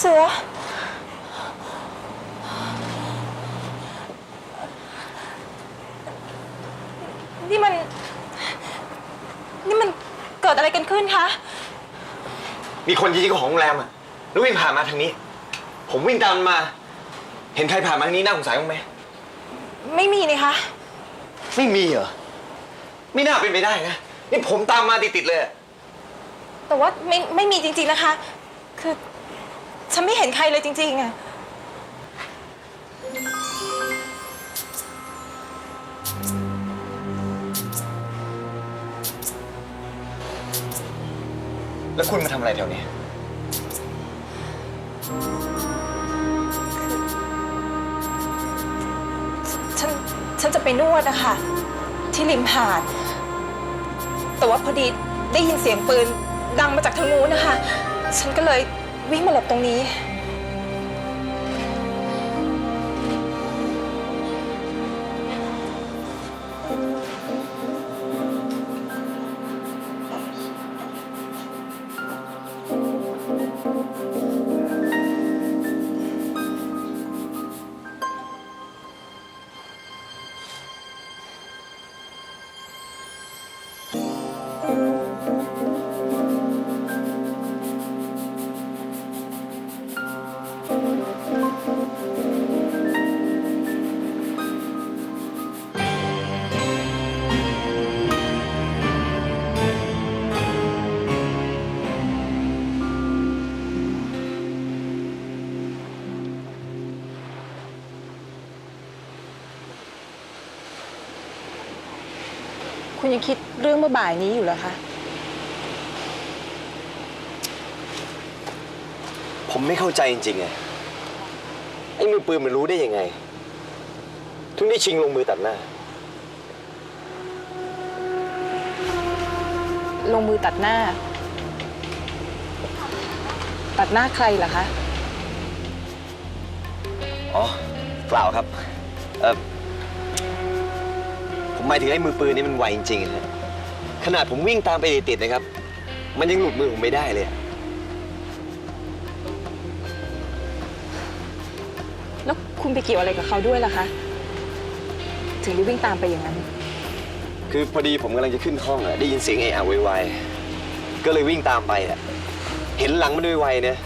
เสือ นี่มัน นี่มันเกิดอะไรกันขึ้นคะ มีคนยิงของโรงแรมอะแล้ววิ่งผ่านมาทางนี้ ผมวิ่งตามมันมา เห็นใครผ่านมาทางนี้น่าสงสัยบ้างไหมไม่มีนี่คะ ไม่มีเหรอ ไม่น่าเป็นไปได้นะ นี่ผมตามมาติดๆเลยอะแต่ว่าไม่ไม่มีจริงๆนะคะ คือ ฉันไม่เห็นใครเลยจริงๆอะแล้วคุณมาทำอะไรแถวนี้ ฉันฉันจะไปนวดนะคะที่ริมหาด แต่ว่าพอดีได้ยินเสียงปืนดังมาจากทางนู้นนะคะ ฉันก็เลย วิ่งมาหลบตรงนี้ คุณยังคิดเรื่องเมื่อบ่ายนี้อยู่เหรอคะ ผมไม่เข้าใจจริงๆไงไอ้มือปืนมันรู้ได้ยังไง ถึงได้ชิงลงมือตัดหน้า ลงมือตัดหน้า ตัดหน้าใครเหรอคะ อ๋อเปล่าครับ เออ ผมหมายถึงไอ้มือปืนนี่มันไวจริงๆอะฮะขนาดผมวิ่งตามไปติดๆนะครับ มันยังหลุดมือผมไม่ได้เลยอะแล้วคุณไปเกี่ยวอะไรกับเขาด้วยล่ะคะ ถึงได้วิ่งตามไปอย่างนั้น คือพอดีผมกำลังจะขึ้นห้องอะได้ยินเสียงเอะอะโวยวายก็เลยวิ่งตามไปอะเห็นหลังมันไวๆเนี่ย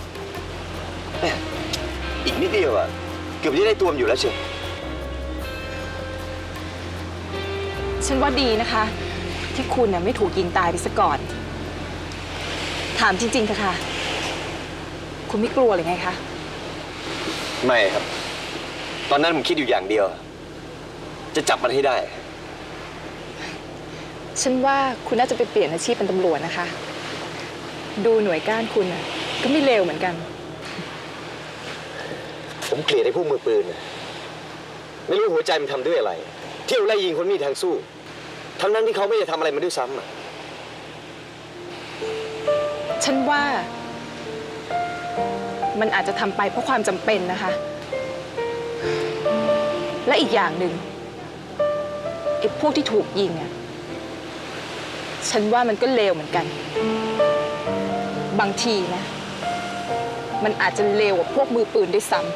แม่อีกนิดเดียวอะเกือบจะได้ตัวมันอยู่แล้วเชียว ฉันว่าดีนะคะ ที่คุณน่ะไม่ถูกยิงตายไปซะก่อน ถามจริงๆเถอะค่ะ คุณไม่กลัวหรือไงคะ ไม่ครับ ตอนนั้นผมคิดอยู่อย่างเดียว จะจับมันให้ได้ ฉันว่าคุณน่าจะไปเปลี่ยนอาชีพเป็นตำรวจนะคะ ดูหน่วยก้านคุณน่ะก็ไม่เลวเหมือนกัน ผมเกลียดไอ้พวกมือปืนน่ะไม่รู้หัวใจมันทำด้วยอะไร เที่ยวไล่ยิงคนไมมีทางสู้ ทั้งนั้นที่เขาไม่ได้ทำอะไรมาด้วยซ้ำอะฉันว่ามันอาจจะทำไปเพราะความจำเป็นนะคะ และอีกอย่างหนึ่งไอ้พวกที่ถูกยิงอะฉันว่ามันก็เลวเหมือนกัน บางทีนะ มันอาจจะเลวกว่าพวกมือปืนด้วยซ้ำ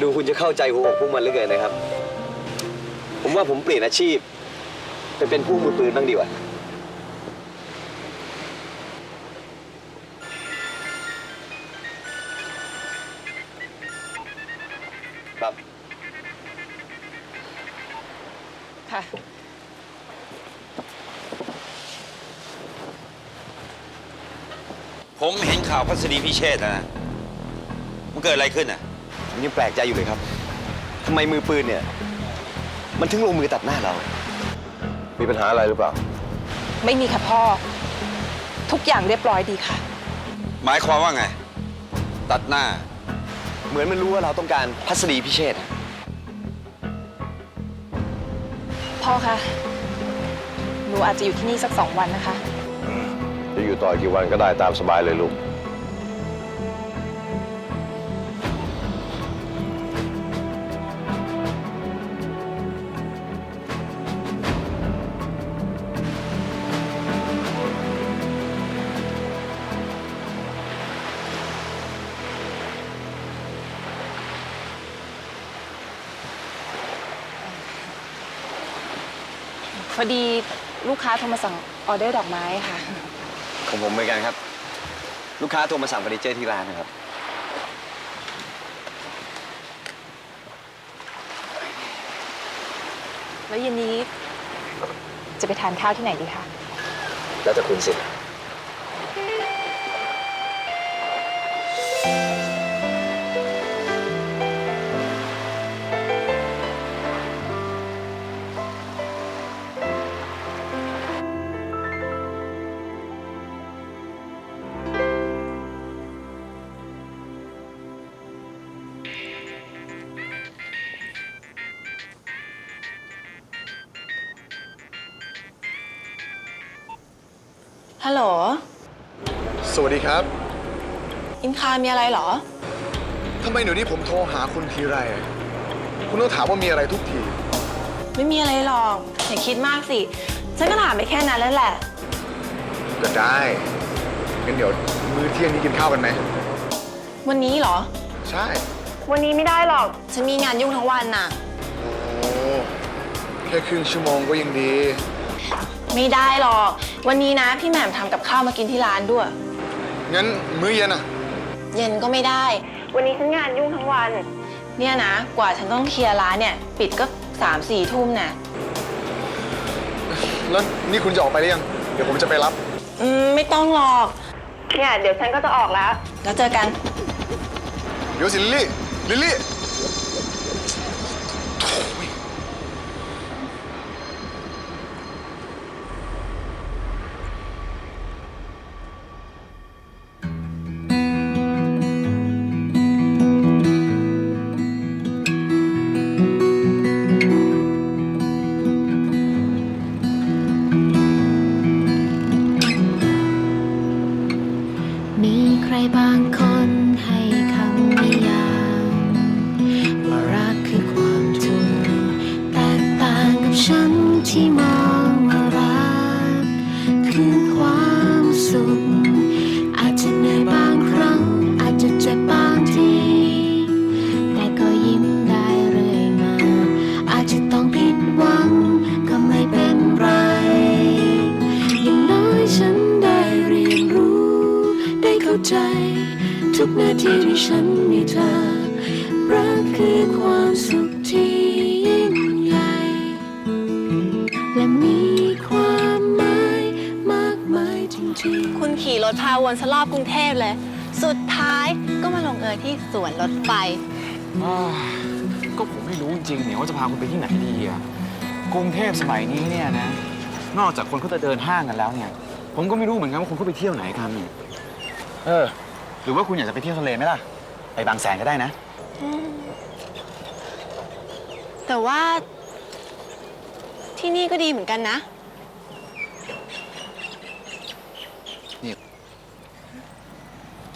ดูคุณจะเข้าใจหัวอกพวกมันเหลือเกินนะครับ ผมว่าผมเปลี่ยนอาชีพ ไปเป็นผู้มือปืนบ้างดีกว่า ครับ ค่ะ ผมเห็นข่าวพัสดีพิเชษฐ์นะ มันเกิดอะไรขึ้นอะ ผมยังแปลกใจอยู่เลยครับ ทำไมมือปืนเนี่ย มันถึงลงมือตัดหน้าเรา มีปัญหาอะไรหรือเปล่า ไม่มีค่ะพ่อ ทุกอย่างเรียบร้อยดีค่ะ หมายความว่าไง ตัดหน้า เหมือนมันรู้ว่าเราต้องการพัสดีพิเชษอะพ่อคะหนูอาจจะอยู่ที่นี่สักสองวันนะคะ จะอยู่ต่อกี่วันก็ได้ตามสบายเลยลูก อดีลูกค้าโทรมาสั่งออเดอร์ดอกไม้ค่ะ ของผมเหมือนกันครับ ลูกค้าโทรมาสั่งเฟอร์นิเจอร์ที่ร้านนะครับ แล้วเย็นนี้จะไปทานข้าวที่ไหนดีคะ แล้วแต่คุณสิ ฮัลโหล สวัสดีครับอินคามีอะไรเหรอ ทำไมหนูนี่ผมโทรหาคุณทีไรอะคุณต้องถามว่ามีอะไรทุกที ไม่มีอะไรหรอก อย่าคิดมากสิ ฉันก็ถามไปแค่นั้นแล้วแหละ ก็ได้งั้นเดี๋ยวมื้อเที่ยงนี้กินข้าวกันไหม วันนี้เหรอ ใช่ วันนี้ไม่ได้หรอก ฉันมีงานยุ่งทั้งวันน่ะ โอ้ แค่ครึ่งชั่วโมงก็ยังดี ไม่ได้หรอก วันนี้นะพี่แหม่มทำกับข้าวมากินที่ร้านด้วย งั้นมื้อเย็นอะเย็นก็ไม่ได้ วันนี้ฉันงานยุ่งทั้งวัน เนี่ยนะ กว่าฉันต้องเคลียร์ร้านเนี่ย ปิดก็สามสี่ทุ่มน่ะ แล้วนี่คุณจะออกไปหรือยัง เดี๋ยวผมจะไปรับ อืม ไม่ต้องหรอก เนี่ย เดี๋ยวฉันก็จะออกแล้ว แล้วเจอกัน เดี๋ยวสิลิลลี่ลิลลี่ ฉันได้เรียนรู้ ได้เข้าใจ ทุกนาทีที่ฉันมีเธอ รักคือความสุขที่ยิ่งใหญ่ และมีความหมายมากมายจริงๆคุณขี่รถพาวนสรอบกรุงเทพเลย สุดท้ายก็มาลงเอยที่สวนรถไฟ อ้าวก็ผมไม่รู้จริงๆเนี่ยว่าจะพาคุณไปที่ไหนดีอะกรุงเทพสมัยนี้เนี่ยนะ นอกจากคนเขาจะเดินห้างกันแล้วเนี่ย ผมก็ไม่รู้เหมือนกันว่าคุณเขาไปเที่ยวไหนกัน เออ หรือว่าคุณอยากจะไปเที่ยวทะเลไหมล่ะ ไปบางแสนก็ได้นะ แต่ว่า ที่นี่ก็ดีเหมือนกันนะ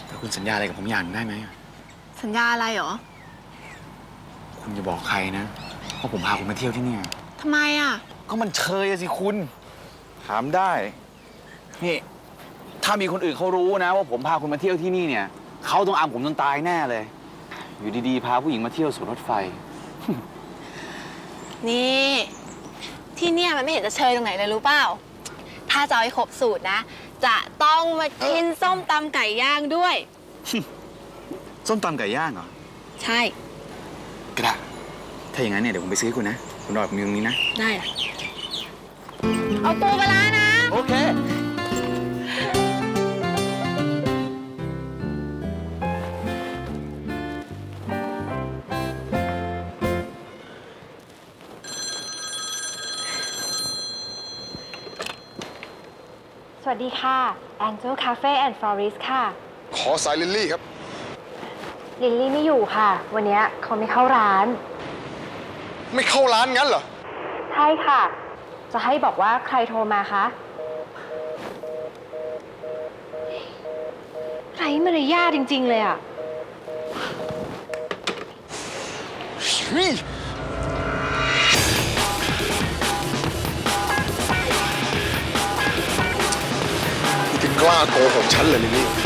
แต่คุณสัญญาอะไรกับผมอย่างหนึ่งได้ไหม สัญญาอะไรเหรอ คุณอย่าบอกใครนะว่าผมพาคุณมาเที่ยวที่เนี่ยทำไมอะ ก็มันเชยอะสิคุณ ถามได้ นี่ถ้ามีคนอื่นเขารู้นะ ว่าผมพาคุณมาเที่ยวที่นี่เนี่ยเขาต้องอามผมจนตายแน่เลย อยู่ดีๆ พาผู้หญิงมาเที่ยวสวนรถไฟ นี่ ที่เนี่ยมันไม่เห็นจะเชยตรงไหนเลยรู้เปล่า ถ้าจะเอาให้ครบสูตรนะ จะต้องมากินส้มตำไก่ย่างด้วย ส้มตำไก่ย่างเหรอ ใช่ กระดาถ้าอย่างนั้นเนี่ยเดี๋ยวผมไปซื้อให้คุณนะ คุณรอแบบนึงนี้นะ ได้ล่ะเอาปูไปล้านะ โอเค สวัสดีค่ะ Angel Cafe and Florist ค่ะ ขอสายลิลลี่ครับ ลิลลี่ไม่อยู่ค่ะ วันนี้เขาไม่เข้าร้าน ไม่เข้าร้านงั้นเหรอ ใช่ค่ะ จะให้บอกว่าใครโทรมาคะไรมารยาทจริง ๆ เลยอะเฮ้ยนี่ กล้าโกหกฉันเหรอลิลลี่